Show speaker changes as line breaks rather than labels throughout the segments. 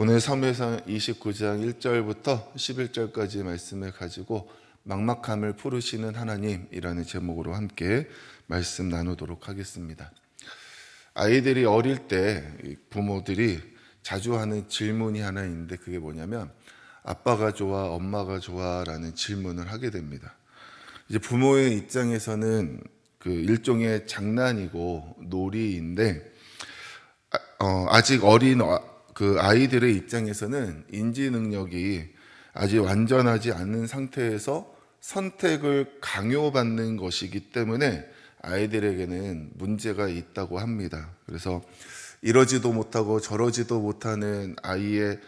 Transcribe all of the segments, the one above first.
오늘 사무엘상 29장 1절부터 11절까지 말씀을 가지고 막막함을 풀으시는 하나님이라는 제목으로 함께 말씀 나누도록 하겠습니다. 아이들이 어릴 때이 부모들이 자주 하는 질문이 하나 있는데 그게 뭐냐면 아빠가 좋아, 엄마가 좋아라는 질문을 하게 됩니다. 이제 부모의 입장에서는 그 일종의 장난이고 놀이인데 아, 어, 아직 어린 어, 그 아이들의 입장에서는 인지 능력이 아직 완전하지 않은 상태에서 선택을 강요받는 것이기 때문에 아이들에게는 문제가 있다고 합니다. 그래서 이러지도 못하고 저러지도 못하는 아이의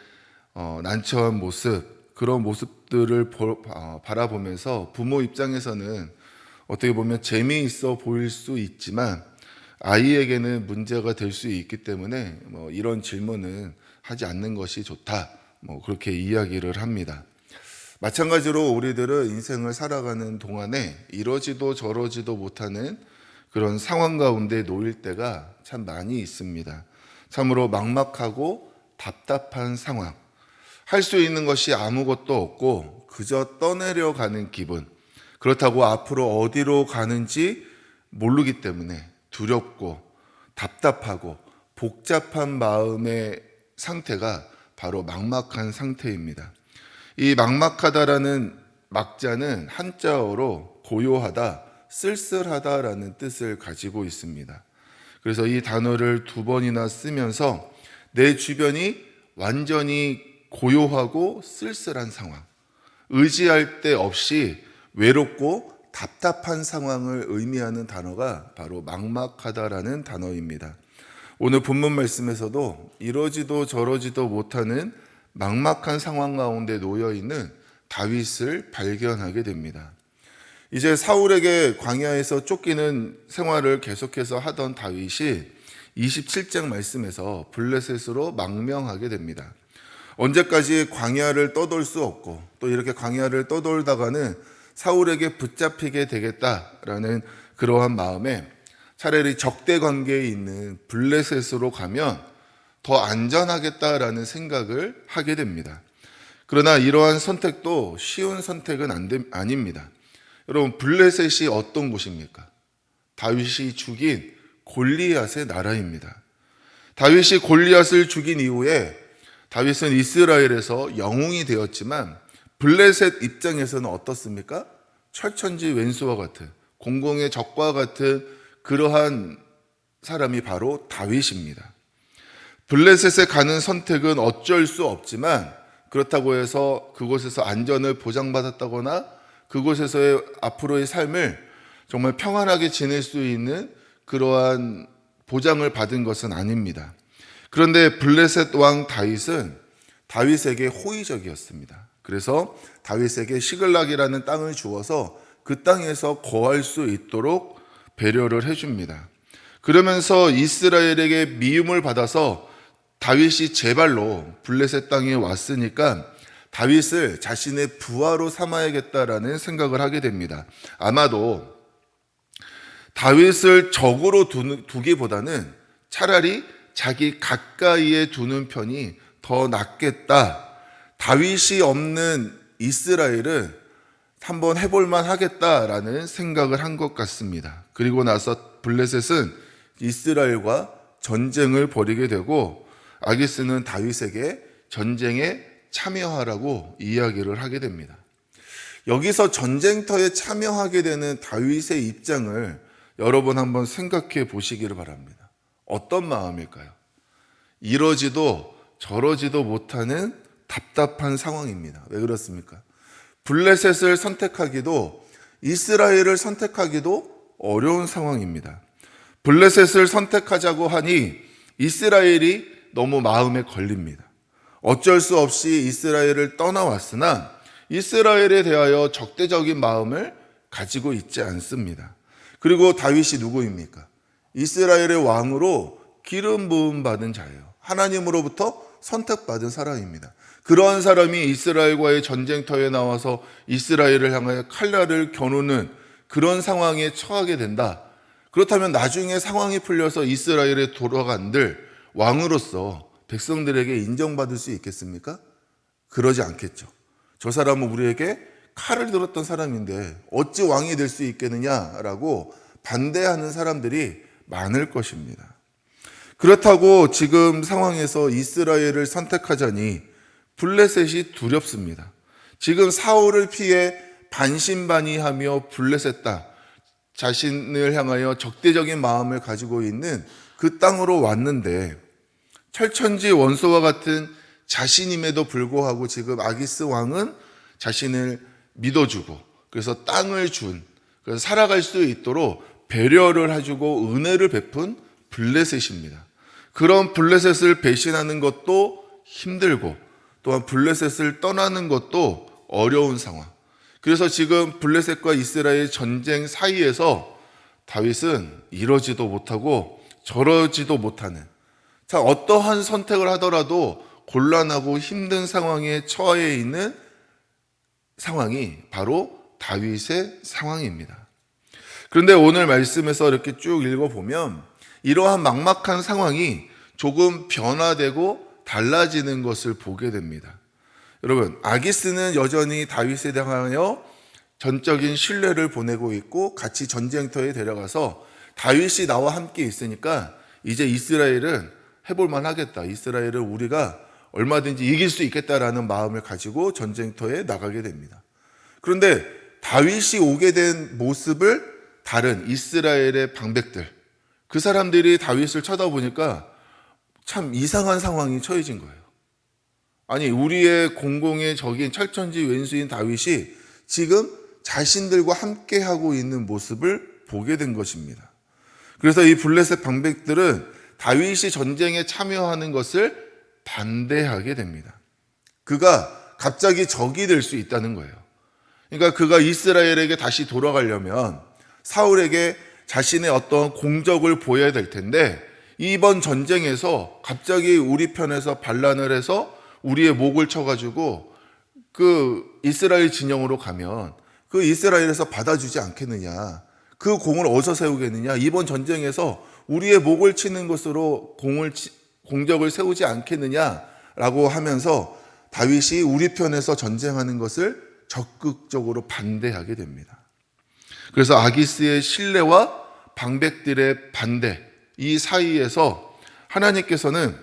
어, 난처한 모습 그런 모습들을 보- 어, 바라보면서 부모 입장에서는 어떻게 보면 재미있어 보일 수 있지만 아이에게는 문제가 될 수 있기 때문에 뭐 이런 질문은 하지 않는 것이 좋다. 뭐 그렇게 이야기를 합니다. 마찬가지로 우리들은 인생을 살아가는 동안에 이러지도 저러지도 못하는 그런 상황 가운데 놓일 때가 참 많이 있습니다. 참으로 막막하고 답답한 상황. 할 수 있는 것이 아무것도 없고 그저 떠내려 가는 기분. 그렇다고 앞으로 어디로 가는지 모르기 때문에 두렵고 답답하고 복잡한 마음의 상태가 바로 막막한 상태입니다. 이 막막하다라는 막자는 한자어로 고요하다, 쓸쓸하다라는 뜻을 가지고 있습니다. 그래서 이 단어를 두 번이나 쓰면서 내 주변이 완전히 고요하고 쓸쓸한 상황, 의지할 데 없이 외롭고 답답한 상황을 의미하는 단어가 바로 막막하다라는 단어입니다. 오늘 본문 말씀에서도 이러지도 저러지도 못하는 막막한 상황 가운데 놓여 있는 다윗을 발견하게 됩니다. 이제 사울에게 광야에서 쫓기는 생활을 계속해서 하던 다윗이 27장 말씀에서 블레셋으로 망명하게 됩니다. 언제까지 광야를 떠돌 수 없고 또 이렇게 광야를 떠돌다가는 사울에게 붙잡히게 되겠다라는 그러한 마음에 차라리 적대 관계에 있는 블레셋으로 가면 더 안전하겠다라는 생각을 하게 됩니다. 그러나 이러한 선택도 쉬운 선택은 안 됨- 아닙니다. 여러분 블레셋이 어떤 곳입니까? 다윗이 죽인 골리앗의 나라입니다. 다윗이 골리앗을 죽인 이후에 다윗은 이스라엘에서 영웅이 되었지만 블레셋 입장에서는 어떻습니까? 철천지 왼수와 같은 공공의 적과 같은 그러한 사람이 바로 다윗입니다. 블레셋에 가는 선택은 어쩔 수 없지만 그렇다고 해서 그곳에서 안전을 보장받았다거나 그곳에서의 앞으로의 삶을 정말 평안하게 지낼 수 있는 그러한 보장을 받은 것은 아닙니다. 그런데 블레셋 왕 다윗은 다윗에게 호의적이었습니다. 그래서 다윗에게 시글락이라는 땅을 주어서 그 땅에서 거할 수 있도록 배려를 해줍니다. 그러면서 이스라엘에게 미움을 받아서 다윗이 제발로 블레셋 땅에 왔으니까 다윗을 자신의 부하로 삼아야겠다라는 생각을 하게 됩니다. 아마도 다윗을 적으로 두기보다는 차라리 자기 가까이에 두는 편이 더 낫겠다. 다윗이 없는 이스라엘은 한번 해볼만 하겠다라는 생각을 한 것 같습니다. 그리고 나서 블레셋은 이스라엘과 전쟁을 벌이게 되고 아기스는 다윗에게 전쟁에 참여하라고 이야기를 하게 됩니다. 여기서 전쟁터에 참여하게 되는 다윗의 입장을 여러분 한번 생각해 보시기를 바랍니다. 어떤 마음일까요? 이러지도 저러지도 못하는 답답한 상황입니다. 왜 그렇습니까? 블레셋을 선택하기도 이스라엘을 선택하기도 어려운 상황입니다. 블레셋을 선택하자고 하니 이스라엘이 너무 마음에 걸립니다. 어쩔 수 없이 이스라엘을 떠나왔으나 이스라엘에 대하여 적대적인 마음을 가지고 있지 않습니다. 그리고 다윗이 누구입니까? 이스라엘의 왕으로 기름 부음 받은 자예요. 하나님으로부터 선택받은 사람입니다. 그러한 사람이 이스라엘과의 전쟁터에 나와서 이스라엘을 향하여 칼날을 겨누는 그런 상황에 처하게 된다. 그렇다면 나중에 상황이 풀려서 이스라엘에 돌아간들 왕으로서 백성들에게 인정받을 수 있겠습니까? 그러지 않겠죠. 저 사람은 우리에게 칼을 들었던 사람인데 어찌 왕이 될 수 있겠느냐라고 반대하는 사람들이 많을 것입니다. 그렇다고 지금 상황에서 이스라엘을 선택하자니 블레셋이 두렵습니다. 지금 사울을 피해 반신반의하며 블레셋다 자신을 향하여 적대적인 마음을 가지고 있는 그 땅으로 왔는데 철천지 원소와 같은 자신임에도 불구하고 지금 아기스 왕은 자신을 믿어주고 그래서 땅을 준 그래서 살아갈 수 있도록 배려를 해주고 은혜를 베푼 블레셋입니다. 그런 블레셋을 배신하는 것도 힘들고 또한 블레셋을 떠나는 것도 어려운 상황. 그래서 지금 블레셋과 이스라엘 전쟁 사이에서 다윗은 이러지도 못하고 저러지도 못하는 자 어떠한 선택을 하더라도 곤란하고 힘든 상황에 처해 있는 상황이 바로 다윗의 상황입니다. 그런데 오늘 말씀에서 이렇게 쭉 읽어보면 이러한 막막한 상황이 조금 변화되고 달라지는 것을 보게 됩니다. 여러분, 아기스는 여전히 다윗에 대하여 전적인 신뢰를 보내고 있고 같이 전쟁터에 데려가서 다윗이 나와 함께 있으니까 이제 이스라엘은 해볼만 하겠다. 이스라엘을 우리가 얼마든지 이길 수 있겠다라는 마음을 가지고 전쟁터에 나가게 됩니다. 그런데 다윗이 오게 된 모습을 다른 이스라엘의 방백들, 그 사람들이 다윗을 쳐다보니까 참 이상한 상황이 처해진 거예요. 아니, 우리의 공공의 적인 철천지 왼수인 다윗이 지금 자신들과 함께 하고 있는 모습을 보게 된 것입니다. 그래서 이 블레셋 방백들은 다윗이 전쟁에 참여하는 것을 반대하게 됩니다. 그가 갑자기 적이 될 수 있다는 거예요. 그러니까 그가 이스라엘에게 다시 돌아가려면 사울에게 자신의 어떤 공적을 보여야 될 텐데 이번 전쟁에서 갑자기 우리 편에서 반란을 해서 우리의 목을 쳐가지고 그 이스라엘 진영으로 가면 그 이스라엘에서 받아주지 않겠느냐. 그 공을 어디서 세우겠느냐. 이번 전쟁에서 우리의 목을 치는 것으로 공을, 치- 공적을 세우지 않겠느냐라고 하면서 다윗이 우리 편에서 전쟁하는 것을 적극적으로 반대하게 됩니다. 그래서 아기스의 신뢰와 방백들의 반대 이 사이에서 하나님께서는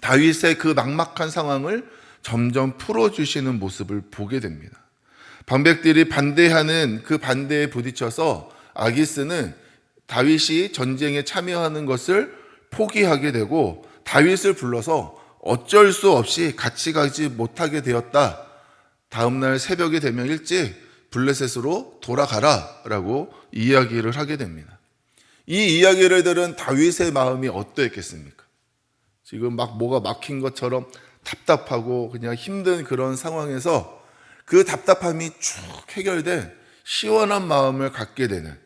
다윗의 그 막막한 상황을 점점 풀어주시는 모습을 보게 됩니다. 방백들이 반대하는 그 반대에 부딪혀서 아기스는 다윗이 전쟁에 참여하는 것을 포기하게 되고 다윗을 불러서 어쩔 수 없이 같이 가지 못하게 되었다. 다음날 새벽이 되면 일찍 블레셋으로 돌아가라 라고 이야기를 하게 됩니다. 이 이야기를 들은 다윗의 마음이 어떠했겠습니까? 지금 막 뭐가 막힌 것처럼 답답하고 그냥 힘든 그런 상황에서 그 답답함이 쭉 해결돼 시원한 마음을 갖게 되는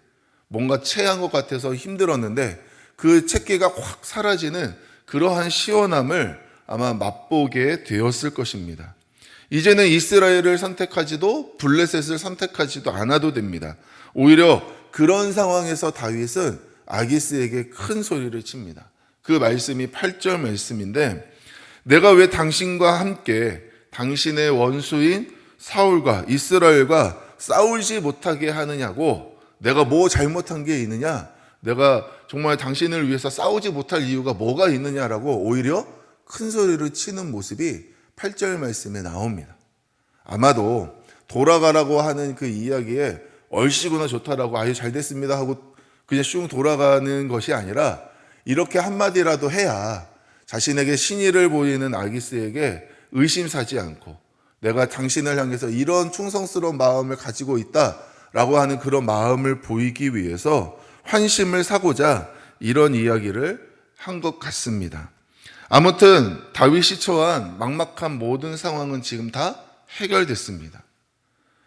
뭔가 체한 것 같아서 힘들었는데 그 채기가 확 사라지는 그러한 시원함을 아마 맛보게 되었을 것입니다. 이제는 이스라엘을 선택하지도 블레셋을 선택하지도 않아도 됩니다. 오히려 그런 상황에서 다윗은 아기스에게 큰 소리를 칩니다. 그 말씀이 8절 말씀인데 내가 왜 당신과 함께 당신의 원수인 사울과 이스라엘과 싸우지 못하게 하느냐고 내가 뭐 잘못한 게 있느냐? 내가 정말 당신을 위해서 싸우지 못할 이유가 뭐가 있느냐라고 오히려 큰 소리를 치는 모습이 8절 말씀에 나옵니다. 아마도 돌아가라고 하는 그 이야기에 얼씨구나 좋다라고 아유 잘 됐습니다 하고 그냥 슝 돌아가는 것이 아니라 이렇게 한마디라도 해야 자신에게 신의를 보이는 아기스에게 의심사지 않고 내가 당신을 향해서 이런 충성스러운 마음을 가지고 있다라고 하는 그런 마음을 보이기 위해서 환심을 사고자 이런 이야기를 한 것 같습니다. 아무튼 다윗이 처한 막막한 모든 상황은 지금 다 해결됐습니다.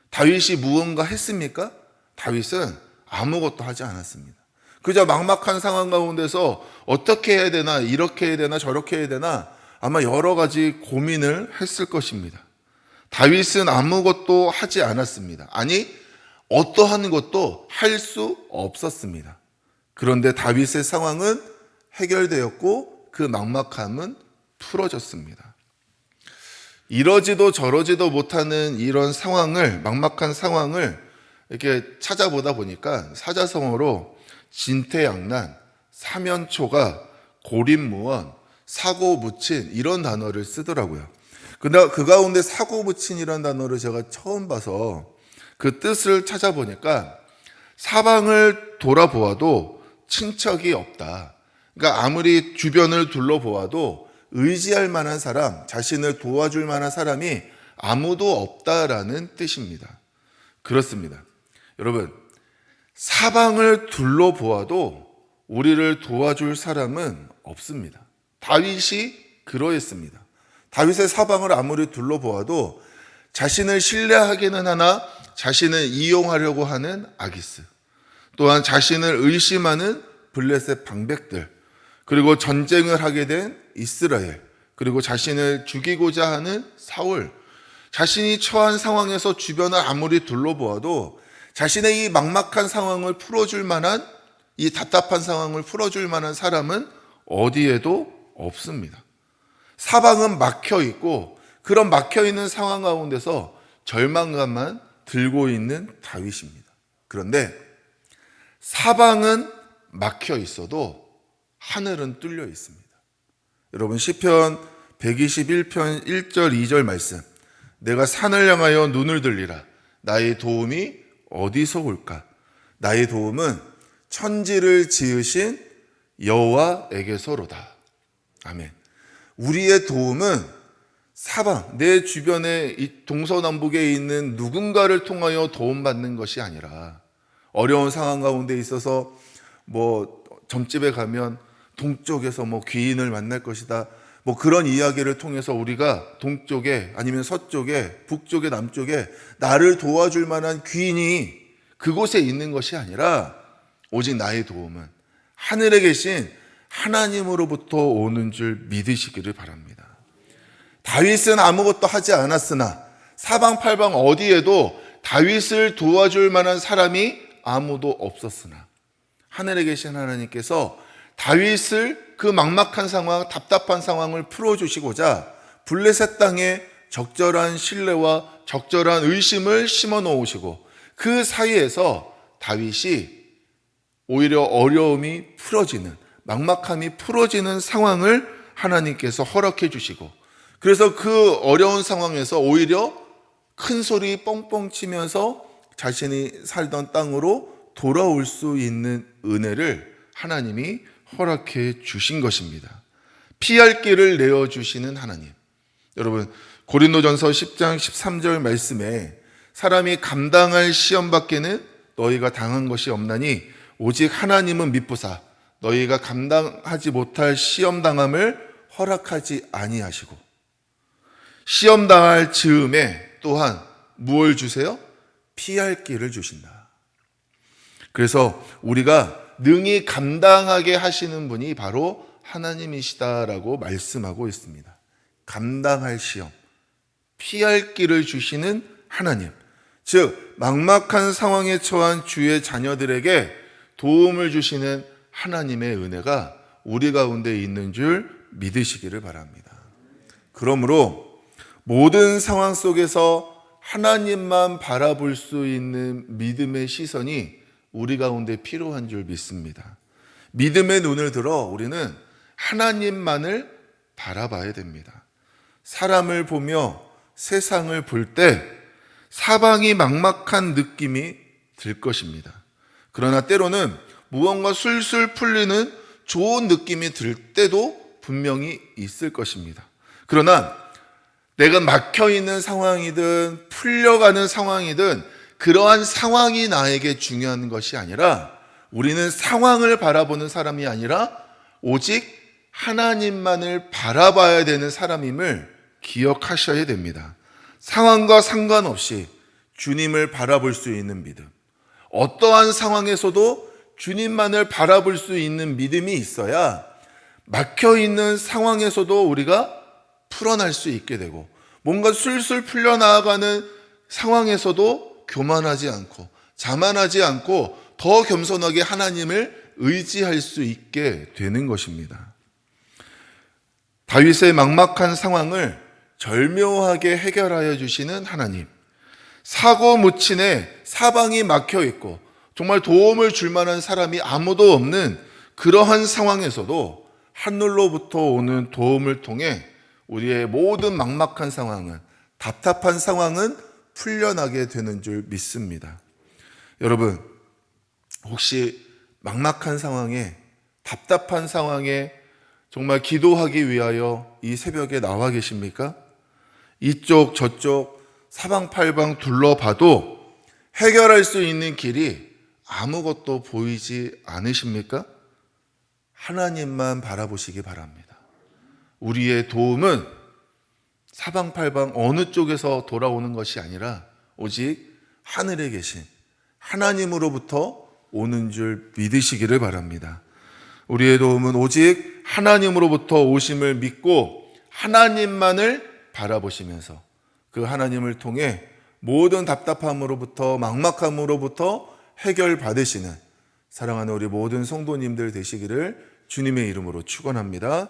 다윗이 무언가 했습니까? 다윗은 아무것도 하지 않았습니다. 그저 막막한 상황 가운데서 어떻게 해야 되나, 이렇게 해야 되나, 저렇게 해야 되나, 아마 여러 가지 고민을 했을 것입니다. 다윗은 아무것도 하지 않았습니다. 아니, 어떠한 것도 할 수 없었습니다. 그런데 다윗의 상황은 해결되었고 그 막막함은 풀어졌습니다. 이러지도 저러지도 못하는 이런 상황을 막막한 상황을 이렇게 찾아보다 보니까 사자성어로 진퇴양난, 사면초가, 고립무원, 사고무친 이런 단어를 쓰더라고요. 근데 그 가운데 사고무친이라는 단어를 제가 처음 봐서 그 뜻을 찾아보니까 사방을 돌아보아도 친척이 없다. 그러니까 아무리 주변을 둘러보아도 의지할 만한 사람, 자신을 도와줄 만한 사람이 아무도 없다라는 뜻입니다. 그렇습니다. 여러분, 사방을 둘러보아도 우리를 도와줄 사람은 없습니다. 다윗이 그러했습니다. 다윗의 사방을 아무리 둘러보아도 자신을 신뢰하기는 하나 자신을 이용하려고 하는 아기스, 또한 자신을 의심하는 블레셋 방백들, 그리고 전쟁을 하게 된 이스라엘, 그리고 자신을 죽이고자 하는 사울, 자신이 처한 상황에서 주변을 아무리 둘러보아도 자신의 이 막막한 상황을 풀어줄 만한 이 답답한 상황을 풀어줄 만한 사람은 어디에도 없습니다. 사방은 막혀 있고 그런 막혀 있는 상황 가운데서 절망감만 들고 있는 다윗입니다. 그런데 사방은 막혀 있어도 하늘은 뚫려 있습니다. 여러분 시편 121편 1절 2절 말씀 내가 산을 향하여 눈을 들리라 나의 도움이 어디서 올까 나의 도움은 천지를 지으신 여호와에게서로다. 아멘. 우리의 도움은 사방 내 주변에 이 동서남북에 있는 누군가를 통하여 도움받는 것이 아니라 어려운 상황 가운데 있어서 뭐 점집에 가면 동쪽에서 뭐 귀인을 만날 것이다. 뭐 그런 이야기를 통해서 우리가 동쪽에 아니면 서쪽에 북쪽에 남쪽에 나를 도와줄 만한 귀인이 그곳에 있는 것이 아니라 오직 나의 도움은 하늘에 계신 하나님으로부터 오는 줄 믿으시기를 바랍니다. 다윗은 아무것도 하지 않았으나 사방팔방 어디에도 다윗을 도와줄 만한 사람이 아무도 없었으나 하늘에 계신 하나님께서 다윗을 그 막막한 상황, 답답한 상황을 풀어주시고자 블레셋 땅에 적절한 신뢰와 적절한 의심을 심어 놓으시고 그 사이에서 다윗이 오히려 어려움이 풀어지는 막막함이 풀어지는 상황을 하나님께서 허락해 주시고 그래서 그 어려운 상황에서 오히려 큰 소리 뻥뻥 치면서 자신이 살던 땅으로 돌아올 수 있는 은혜를 하나님이 허락해 주신 것입니다. 피할 길을 내어 주시는 하나님. 여러분 고린도전서 10장 13절 말씀에 사람이 감당할 시험 밖에는 너희가 당한 것이 없나니 오직 하나님은 믿부사 너희가 감당하지 못할 시험 당함을 허락하지 아니하시고 시험 당할 즈음에 또한 무엇을 주세요? 피할 길을 주신다. 그래서 우리가 능히 감당하게 하시는 분이 바로 하나님이시다라고 말씀하고 있습니다. 감당할 시험, 피할 길을 주시는 하나님. 즉, 막막한 상황에 처한 주의 자녀들에게 도움을 주시는 하나님의 은혜가 우리 가운데 있는 줄 믿으시기를 바랍니다. 그러므로 모든 상황 속에서 하나님만 바라볼 수 있는 믿음의 시선이 우리 가운데 필요한 줄 믿습니다. 믿음의 눈을 들어 우리는 하나님만을 바라봐야 됩니다. 사람을 보며 세상을 볼 때 사방이 막막한 느낌이 들 것입니다. 그러나 때로는 무언가 술술 풀리는 좋은 느낌이 들 때도 분명히 있을 것입니다. 그러나 내가 막혀 있는 상황이든 풀려가는 상황이든 그러한 상황이 나에게 중요한 것이 아니라 우리는 상황을 바라보는 사람이 아니라 오직 하나님만을 바라봐야 되는 사람임을 기억하셔야 됩니다. 상황과 상관없이 주님을 바라볼 수 있는 믿음. 어떠한 상황에서도 주님만을 바라볼 수 있는 믿음이 있어야 막혀 있는 상황에서도 우리가 풀어날 수 있게 되고 뭔가 술술 풀려나가는 상황에서도 교만하지 않고 자만하지 않고 더 겸손하게 하나님을 의지할 수 있게 되는 것입니다. 다윗의 막막한 상황을 절묘하게 해결하여 주시는 하나님. 사고 무친에 사방이 막혀 있고 정말 도움을 줄 만한 사람이 아무도 없는 그러한 상황에서도 하늘로부터 오는 도움을 통해 우리의 모든 막막한 상황은 답답한 상황은 풀려나게 되는 줄 믿습니다. 여러분, 혹시 막막한 상황에 답답한 상황에 정말 기도하기 위하여 이 새벽에 나와 계십니까? 이쪽 저쪽 사방팔방 둘러봐도 해결할 수 있는 길이 아무것도 보이지 않으십니까? 하나님만 바라보시기 바랍니다. 우리의 도움은 사방팔방 어느 쪽에서 돌아오는 것이 아니라 오직 하늘에 계신 하나님으로부터 오는 줄 믿으시기를 바랍니다. 우리의 도움은 오직 하나님으로부터 오심을 믿고 하나님만을 바라보시면서 그 하나님을 통해 모든 답답함으로부터 막막함으로부터 해결받으시는 사랑하는 우리 모든 성도님들 되시기를 주님의 이름으로 축원합니다.